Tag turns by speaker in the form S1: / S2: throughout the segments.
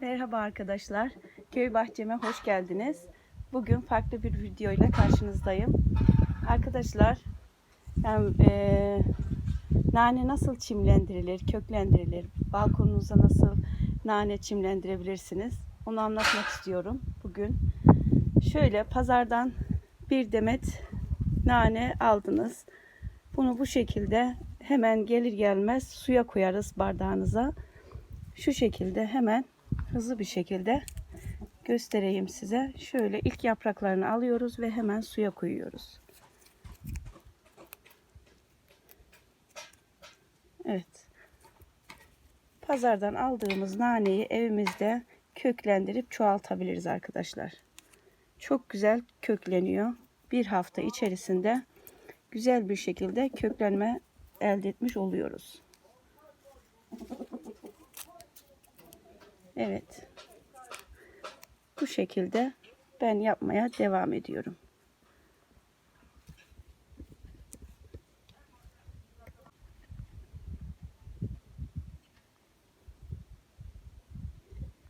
S1: Merhaba arkadaşlar. Köy bahçeme hoş geldiniz. Bugün farklı bir video ile karşınızdayım. Arkadaşlar, hem, eee, nane nasıl çimlendirilir, köklendirilir, balkonunuza nasıl nane çimlendirebilirsiniz onu anlatmak istiyorum bugün. Şöyle pazardan bir demet nane aldınız. Bunu bu şekilde hemen gelir gelmez suya koyarız bardağınıza. Şu şekilde hemen hızlı bir şekilde göstereyim size. Şöyle ilk yapraklarını alıyoruz ve hemen suya koyuyoruz. Evet. Pazardan aldığımız naneyi evimizde köklendirip çoğaltabiliriz arkadaşlar. Çok güzel kökleniyor. Bir hafta içerisinde güzel bir şekilde köklenme elde etmiş oluyoruz. Evet. Bu şekilde ben yapmaya devam ediyorum.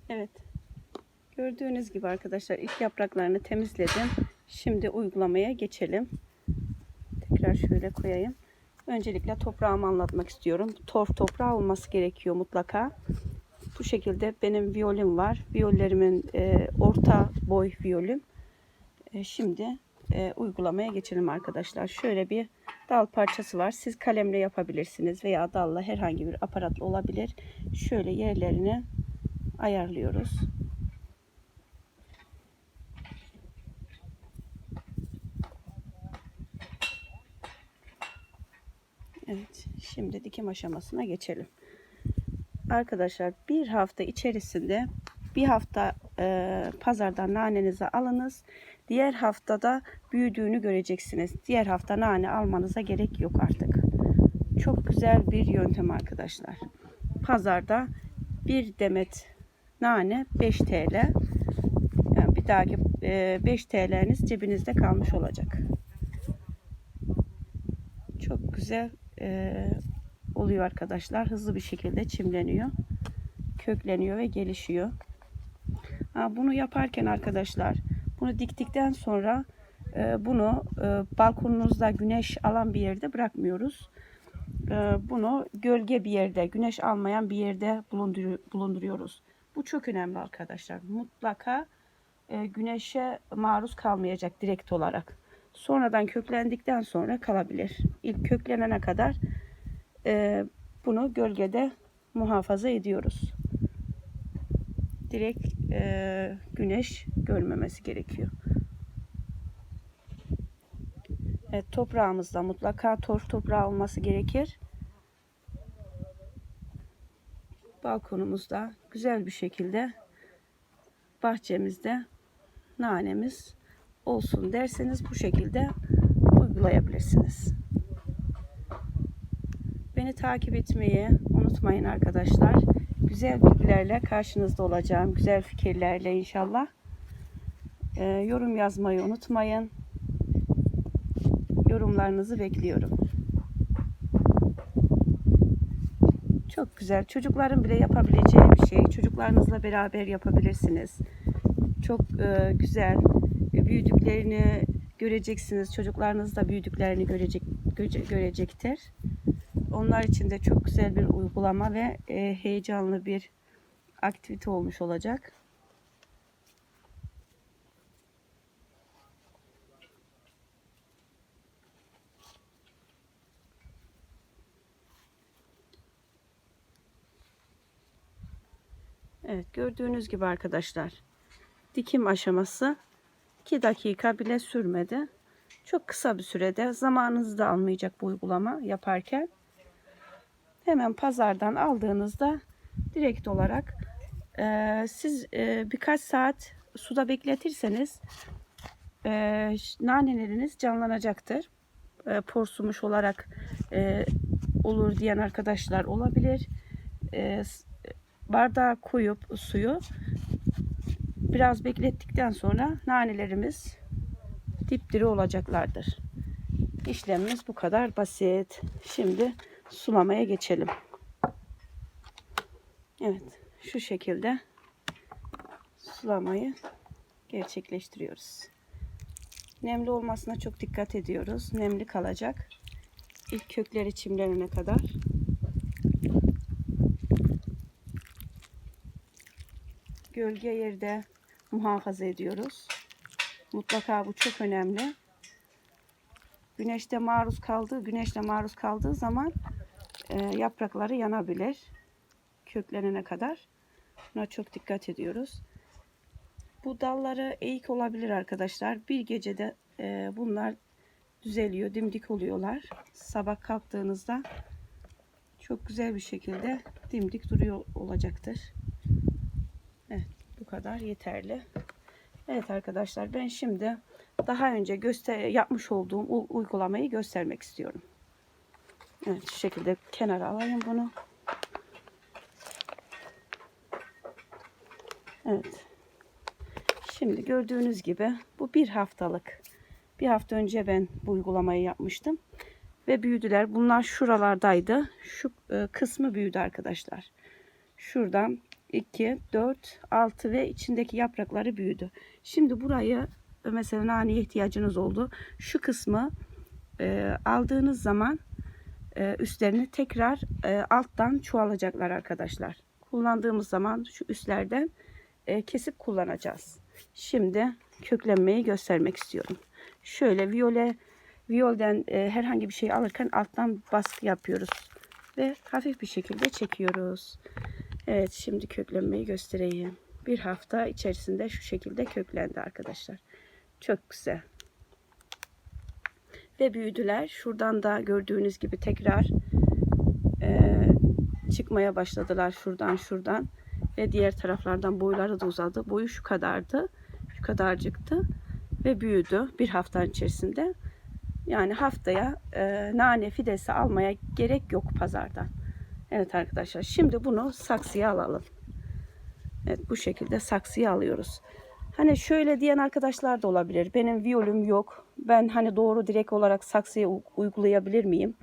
S1: Evet. Gördüğünüz gibi arkadaşlar ilk yapraklarını temizledim. Şimdi uygulamaya geçelim. Tekrar şöyle koyayım. Öncelikle toprağımı anlatmak istiyorum. Torf toprağı olması gerekiyor mutlaka. Bu şekilde benim viyolim var. Viyollerimin e, orta boy viyolüm. E, şimdi e, uygulamaya geçelim arkadaşlar. Şöyle bir dal parçası var. Siz kalemle yapabilirsiniz veya dalla herhangi bir aparatla olabilir. Şöyle yerlerini ayarlıyoruz. Evet, şimdi dikim aşamasına geçelim. Arkadaşlar bir hafta içerisinde bir hafta e, pazardan nanenizi alınız. Diğer haftada büyüdüğünü göreceksiniz. Diğer hafta nane almanıza gerek yok artık. Çok güzel bir yöntem arkadaşlar. Pazarda bir demet nane 5 TL. Yani bir dahaki e, 5 TL'niz cebinizde kalmış olacak. Çok güzel e, oluyor arkadaşlar. Hızlı bir şekilde çimleniyor. Kökleniyor ve gelişiyor. Ha, bunu yaparken arkadaşlar bunu diktikten sonra e, bunu e, balkonunuzda güneş alan bir yerde bırakmıyoruz. E, bunu gölge bir yerde, güneş almayan bir yerde bulundur bulunduruyoruz. Bu çok önemli arkadaşlar. Mutlaka e, güneşe maruz kalmayacak direkt olarak. Sonradan köklendikten sonra kalabilir. İlk köklenene kadar e, bunu gölgede muhafaza ediyoruz. Direkt e, güneş görmemesi gerekiyor. Evet, toprağımızda mutlaka torf toprağı olması gerekir. Balkonumuzda güzel bir şekilde bahçemizde nanemiz olsun derseniz bu şekilde uygulayabilirsiniz. Beni takip etmeyi unutmayın arkadaşlar. Güzel bilgilerle karşınızda olacağım. Güzel fikirlerle inşallah. Ee, yorum yazmayı unutmayın. Yorumlarınızı bekliyorum. Çok güzel. Çocukların bile yapabileceği bir şey. Çocuklarınızla beraber yapabilirsiniz. Çok e, güzel. E, büyüdüklerini göreceksiniz. Çocuklarınız da büyüdüklerini görecek, göre, görecektir. Onlar için de çok güzel bir uygulama ve e, heyecanlı bir aktivite olmuş olacak. Evet gördüğünüz gibi arkadaşlar dikim aşaması 2 dakika bile sürmedi. Çok kısa bir sürede zamanınızı da almayacak bu uygulama yaparken. Hemen pazardan aldığınızda direkt olarak e, siz e, birkaç saat suda bekletirseniz e, naneleriniz canlanacaktır. E, porsumuş olarak e, olur diyen arkadaşlar olabilir. E, bardağa koyup suyu biraz beklettikten sonra nanelerimiz dipdiri olacaklardır. İşlemimiz bu kadar basit. Şimdi sulamaya geçelim. Evet şu şekilde sulamayı gerçekleştiriyoruz. Nemli olmasına çok dikkat ediyoruz. Nemli kalacak. İlk kökleri çimlenene kadar. Gölge yerde muhafaza ediyoruz. Mutlaka bu çok önemli. Güneşte maruz kaldığı, güneşle maruz kaldığı zaman e, yaprakları yanabilir. Köklenene kadar. Buna çok dikkat ediyoruz. Bu dalları eğik olabilir arkadaşlar. Bir gecede e, bunlar düzeliyor, dimdik oluyorlar. Sabah kalktığınızda çok güzel bir şekilde dimdik duruyor olacaktır. Evet, bu kadar yeterli. Evet arkadaşlar ben şimdi daha önce göster yapmış olduğum uygulamayı göstermek istiyorum. Evet şu şekilde kenara alayım bunu. Evet. Şimdi gördüğünüz gibi bu bir haftalık. Bir hafta önce ben bu uygulamayı yapmıştım. Ve büyüdüler. Bunlar şuralardaydı. Şu e, kısmı büyüdü arkadaşlar. Şuradan 2, 4, 6 ve içindeki yaprakları büyüdü. Şimdi burayı e, mesela naneye ihtiyacınız oldu. Şu kısmı e, aldığınız zaman e, üstlerini tekrar e, alttan çoğalacaklar arkadaşlar. Kullandığımız zaman şu üstlerden e, kesip kullanacağız. Şimdi köklenmeyi göstermek istiyorum. Şöyle viyole viyolden e, herhangi bir şey alırken alttan baskı yapıyoruz ve hafif bir şekilde çekiyoruz. Evet şimdi köklenmeyi göstereyim. Bir hafta içerisinde şu şekilde köklendi arkadaşlar. Çok güzel. Ve büyüdüler. Şuradan da gördüğünüz gibi tekrar e, çıkmaya başladılar şuradan şuradan. Ve diğer taraflardan boyları da uzadı. Boyu şu kadardı. Şu kadarcıktı. Ve büyüdü bir haftanın içerisinde. Yani haftaya e, nane fidesi almaya gerek yok pazardan. Evet arkadaşlar şimdi bunu saksıya alalım. Evet bu şekilde saksıya alıyoruz. Hani şöyle diyen arkadaşlar da olabilir. Benim viyolüm yok. Ben hani doğru direkt olarak saksıya uygulayabilir miyim?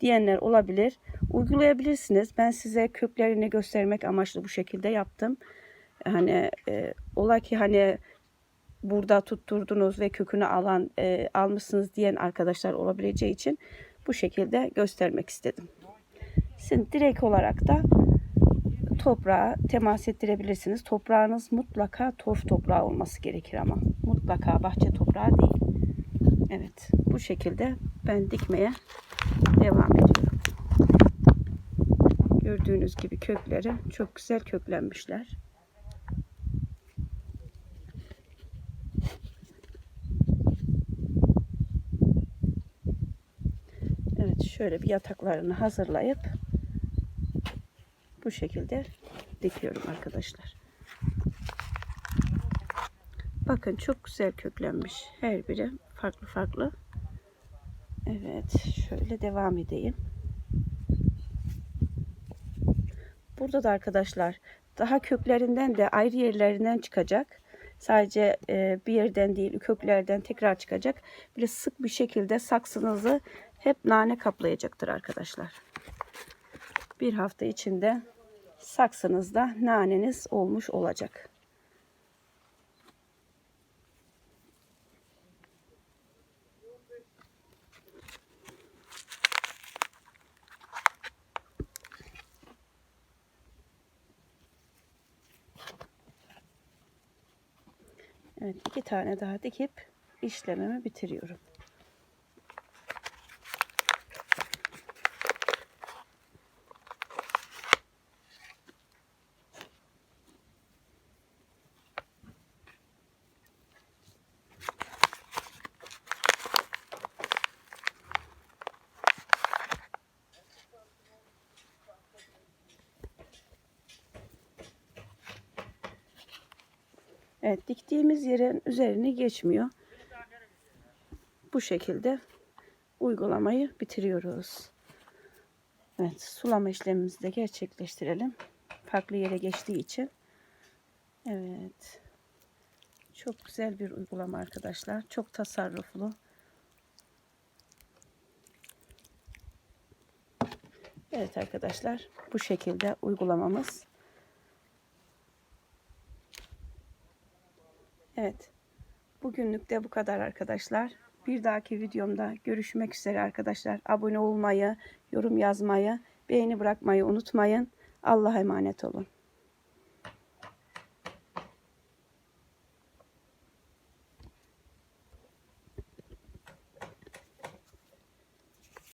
S1: Diyenler olabilir. Uygulayabilirsiniz. Ben size köklerini göstermek amaçlı bu şekilde yaptım. Hani e, ola ki hani burada tutturdunuz ve kökünü alan e, almışsınız diyen arkadaşlar olabileceği için bu şekilde göstermek istedim. Siz direkt olarak da toprağa temas ettirebilirsiniz. Toprağınız mutlaka torf toprağı olması gerekir ama mutlaka bahçe toprağı değil. Evet bu şekilde ben dikmeye devam ediyorum. Gördüğünüz gibi kökleri çok güzel köklenmişler. Evet şöyle bir yataklarını hazırlayıp bu şekilde dikiyorum arkadaşlar. Bakın çok güzel köklenmiş. Her biri farklı farklı. Evet şöyle devam edeyim. Burada da arkadaşlar daha köklerinden de ayrı yerlerinden çıkacak. Sadece e, bir yerden değil köklerden tekrar çıkacak. Böyle sık bir şekilde saksınızı hep nane kaplayacaktır arkadaşlar. Bir hafta içinde saksınızda naneniz olmuş olacak. Evet iki tane daha dikip işlemimi bitiriyorum. Evet diktiğimiz yerin üzerine geçmiyor. Bu şekilde uygulamayı bitiriyoruz. Evet sulama işlemimizi de gerçekleştirelim. Farklı yere geçtiği için. Evet. Çok güzel bir uygulama arkadaşlar. Çok tasarruflu. Evet arkadaşlar bu şekilde uygulamamız Evet. Bugünlük de bu kadar arkadaşlar. Bir dahaki videomda görüşmek üzere arkadaşlar. Abone olmayı, yorum yazmayı, beğeni bırakmayı unutmayın. Allah'a emanet olun.